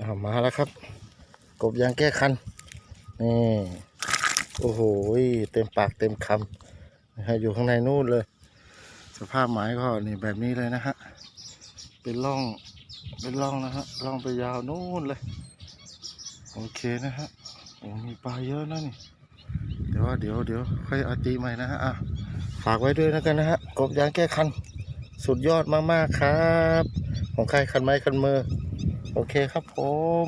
อ่ามาแล้วครับ กบยางแก้คันนี่โอ้โหเต็มปากเต็มคำนะฮะอยู่ข้างในนู่นเลย สภาพหมายก็นี่แบบนี้เลยนะฮะเป็นร่องเป็นร่องนะฮะร่องไปยาวนู่นเลย โอเคนะฮะโอ้มีปลาเยอะนะนี่เดี๋ยวว่าเดี๋ยวเดี๋ยวค่อยเอาตีใหม่นะฮะอะฝากไว้ด้วยนะกันนะฮะกบยางแก้คัน สุดยอดมากๆครับ ของใครคันไม้คันมือ โอเคครับผม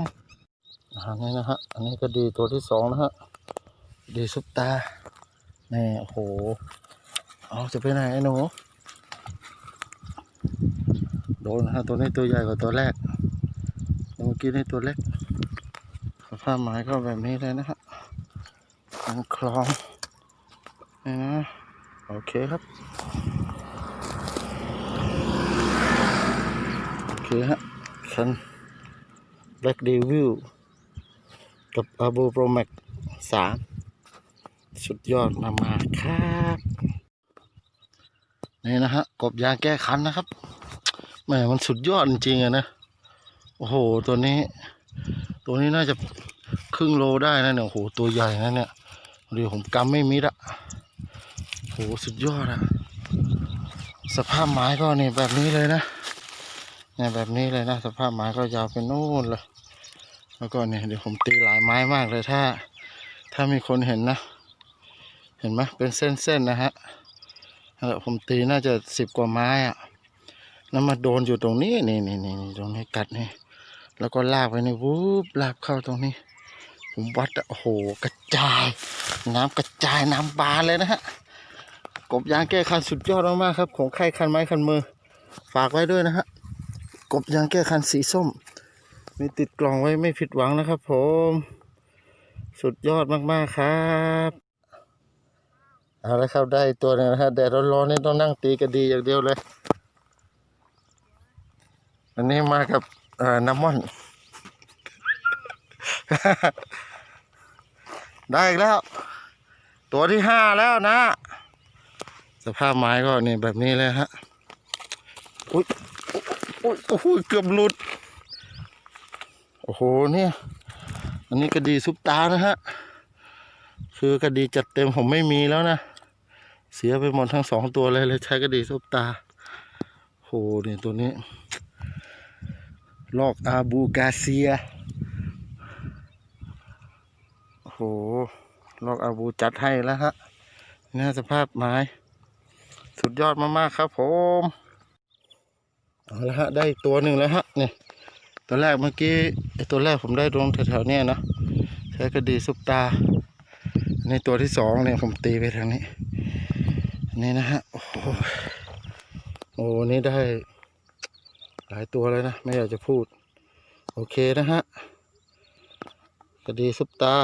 อันนี้นะฮะ อันนี้ก็ดีตัวที่สองนะฮะ ดีซุปตานี่โอ้โห เอาจะไปไหนไอ้หนู โดนนะฮะตัวนี้ตัวใหญ่กว่าตัวแรก เมื่อกี้นี่ตัวเล็กสภาพไม้ก็แบบนี้เลยนะฮะทางคลองนี่นะ โอเคครับ โอเคฮะคัน Black Devil กับ a b o Pro Max 3สุดยอดมากๆครับนี่นะฮะกบยางแก้คันนะครับแหมมันสุดยอดจริงๆอะนะ โอ้โห ตัวนี้ ตัวนี้น่าจะครึ่งโลได้นะเนี่ยโอ้โห ตัวใหญ่นะเนี่ยเดี๋ยวผมกำไม่มิดอะโอ้โห สุดยอดอะสภาพไม้ก็นี่แบบนี้เลยนะ เนี่ยแบบนี้เลยนะสภาพไม้ก็ยาวไปนู่นเลย แล้วก็เนี่ยเดี๋ยวผมตีหลายไม้มากเลยถ้า ถ้ามีคนเห็นนะ เห็นไหมเป็นเส้นๆนะฮะแล้วผมตีน่าจะสิบกว่าไม้อะแล้วมาโดนอยู่ตรงนี้นี่นี่นี่ตรงนี้กัดนี่แล้วก็ลากไปนี่วูบลากเข้าตรงนี้ ผมวัดโอ้โหกระจาย น้ำกระจายน้ำบานเลยนะฮะกบยางแก้คันสุดยอดมากๆครับ ของใครคันไม้คันมือ ฝากไว้ด้วยนะฮะ กบยางแก้คันสีส้ม มีติดกล่องไว้ไม่ผิดหวังนะครับผม สุดยอดมากๆครับเอาละครับได้ตัวหนึงนะฮะแดดร้อนๆนี่ต้องนั่งตีกระดีอย่างเดียวเลย อันนี้มากับน้ำมัน ได้อีกแล้ว ตัวที่ห้าแล้วนะ สภาพไม้ก็นี่แบบนี้เลยฮะ อุ้ย อุ้ยโอ้โหเกือบหลุด โอ้โหเนี่ย อันนี้กระดีซุปตานะฮะ คือกระดีจัดเต็มผมไม่มีแล้วนะ เสียไปหมดทั้งสองตัวเลยเลยใช้กระดีซุปตาโหเนี่ยตัวนี้ ลอกอาบูกาเซียโอ้โหลอกอาบูจัดให้แล้วฮะนี่สภาพไม้ สุดยอดมากๆครับผม เอาละฮะได้ตัวหนึ่งแล้วฮะเนี่ยตัวแรกเมื่อกี้ไอตัวแรกผมได้ตรงแถวๆเนี้ยนะใช้กระดีซุปตาอันตัวที่สองเนี่ยผมตีไปทางนี้นนี้นะฮะโอ้โหโอ้นี่ได้หลายตัวเลยนะ ไม่อยากจะพูด โอเคนะฮะกระดีซุปตา